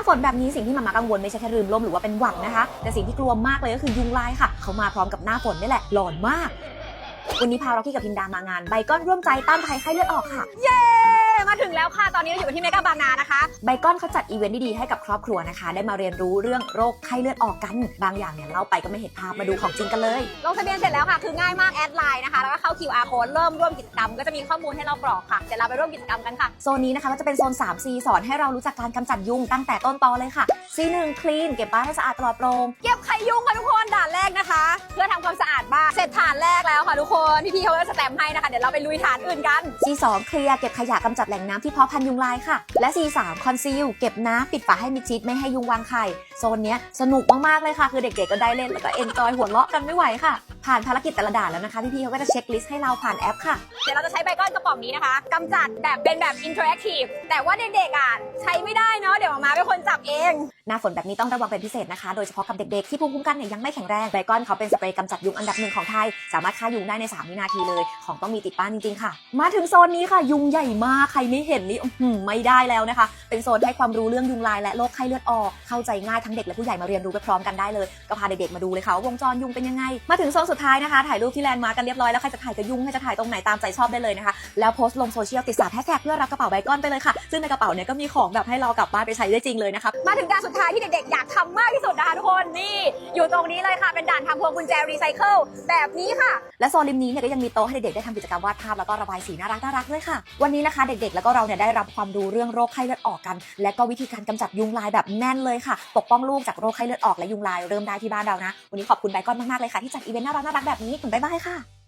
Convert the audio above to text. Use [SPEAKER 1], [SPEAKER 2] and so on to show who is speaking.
[SPEAKER 1] าฝนแบบนี้สิ่งที่มามากังวลไม่ใช่แค่ลืมล่มหรือว่าเป็นหวัดนะคะ แต่สิ่งที่กลัวมากเลยก็คือยุงลายค่ะ เขามาพร้อมกับหน้าฝนนี่แหละหลอนมาก วันนี้พาเรากี้กับพินดามางานไบก้อนร่วมใจต้านภัยไข้เลือดออกค่ะ
[SPEAKER 2] เย้ มาถึงแล้วค่ะ ตอนนี้เราอยู่ที่เมกาบางนานะคะ
[SPEAKER 1] ไบก้อนเขาจัดอีเวนต์ดีๆให้กับครอบครัวนะคะ ได้มาเรียนรู้เรื่องโรคไข้เลือดออกกัน บางอย่างเนี่ยเล่าไปก็ไม่เห็นภาพมาดูของจริงกันเลย
[SPEAKER 2] ลงทะเบียนเสร็จแล้วค่ะ คือง่ายมากแอดไลน์นะคะ แล้วก็เข้า QR code เริ่มร่วมกิจกรรมก็จะมีข้อมูลให้เรากรอกค่ะ เดี๋ยวเราไปร่วมกิจกรรมกันค่ะ
[SPEAKER 1] โซนนี้นะคะก็จะเป็นโซน 3C สอนให้เรารู้จักการกำจัดยุงตั้งแต่ต้นตอเลยค่ะ C1 clean เก็บบ้านให้สะอาดปลอดโปร่ง
[SPEAKER 2] เก็บไข่ยุงค่ะทุกคนด่านแรกนะคะ เพื่อทำความสะอาดบ้าน เสร็จฐานแรกแล้วค่ะทุกคนพี่ๆเขาก็สแตมป์ให้นะคะ เดี๋ยวเราไปลุยฐานอื่นกัน
[SPEAKER 1] C2 เคลียร์เก็บขยะกำจัดแหล่งน้ำที่เพาะพันยุงลายค่ะ และ C3 conceal เก็บน้ำปิดฝาให้มิดชิดไม่ให้ยุงวางไข่ โซนเนี้ยสนุกมากๆเลยค่ะ คือเด็กๆก็ได้เล่นแล้วก็เอนจอยหัวเราะกันไม่ไหวค่ะ ผ่านภารกิจแต่ละด่านแล้วนะคะพี่ๆเขาก็จะเช็คลิสต์ให้เราผ่านแอปค่ะ
[SPEAKER 2] เดี๋ยวเราจะใช้ใบก้อนกระป๋องนี้นะคะกำจัดแบบเป็นแบบอินเทอร์แอคทีฟแต่ว่าเด็กๆอะใช้ไม่ได้เนาะเดี๋ยวหมามาเป็นค เอง
[SPEAKER 1] หน้าฝนแบบนี้ต้องระวังเป็นพิเศษนะคะ โดยเฉพาะกับเด็กๆ ที่ภูมิคุ้มกันเนี่ยยังไม่แข็งแรงไบก้อนเขาเป็นสเปรย์กำจัดยุงอันดับหนึ่งของไทย สามารถฆ่ายุงได้ใน 3 วินาทีเลย ของต้องมีติดบ้านจริงๆค่ะ มาถึงโซนนี้ค่ะ ยุงใหญ่มากใครไม่เห็นนี่ไม่ได้แล้วนะคะ เป็นโซนให้ความรู้เรื่องยุงลายและโรคไข้เลือดออก เข้าใจง่ายทั้งเด็กและผู้ใหญ่มาเรียนรู้ไปพร้อมกันได้เลย ก็พาเด็กๆมาดูเลยค่ะว่าวงจรยุงเป็นยังไง มาถึงโซนสุดท้ายนะคะ ถ่ายรูปที่แลนด์มาร์กกันเรียบร้อยแล้วใครจะถ่ายกับยุงใครจะถ่ายตรงไหนตามใจชอบได้เลยนะคะ แล้วโพสต์ลงโซเชียลติดสาแท็กเพื่อรับกระเป๋าไบก้อนไปเลยค่ะ ซึ่งในกระเป๋าเนี่ยก็มีของแบบให้เรากลับบ้านไปใช้ได้จริงเลยนะคะ
[SPEAKER 2] มาถึงด่านสุดท้ายที่เด็กๆอยากทำมากที่สุดนะคะทุกคนนี่อยู่ตรงนี้เลยค่ะเป็นด่านทำพวงกุญแจรีไซเคิลแบบนี้ค่ะ
[SPEAKER 1] และโซนริมนี้เนี่ยก็ยังมีโต๊ะให้เด็กๆได้ทำกิจกรรมวาดภาพแล้วก็ระบายสีน่ารักน่ารักด้วยค่ะ วันนี้นะคะเด็กๆ แล้วก็เราเนี่ยได้รับความรู้เรื่องโรคไข้เลือดออกกัน และก็วิธีการกำจัดยุงลายแบบแน่นเลยค่ะ ปกป้องลูกจากโรคไข้เลือดออกและยุงลายเริ่มได้ที่บ้านเรานะวันนี้ขอบคุณไบก้อนมากๆเลยค่ะที่จัดอีเวนต์น่ารักๆแบบนี้บ๊ายบายค่ะ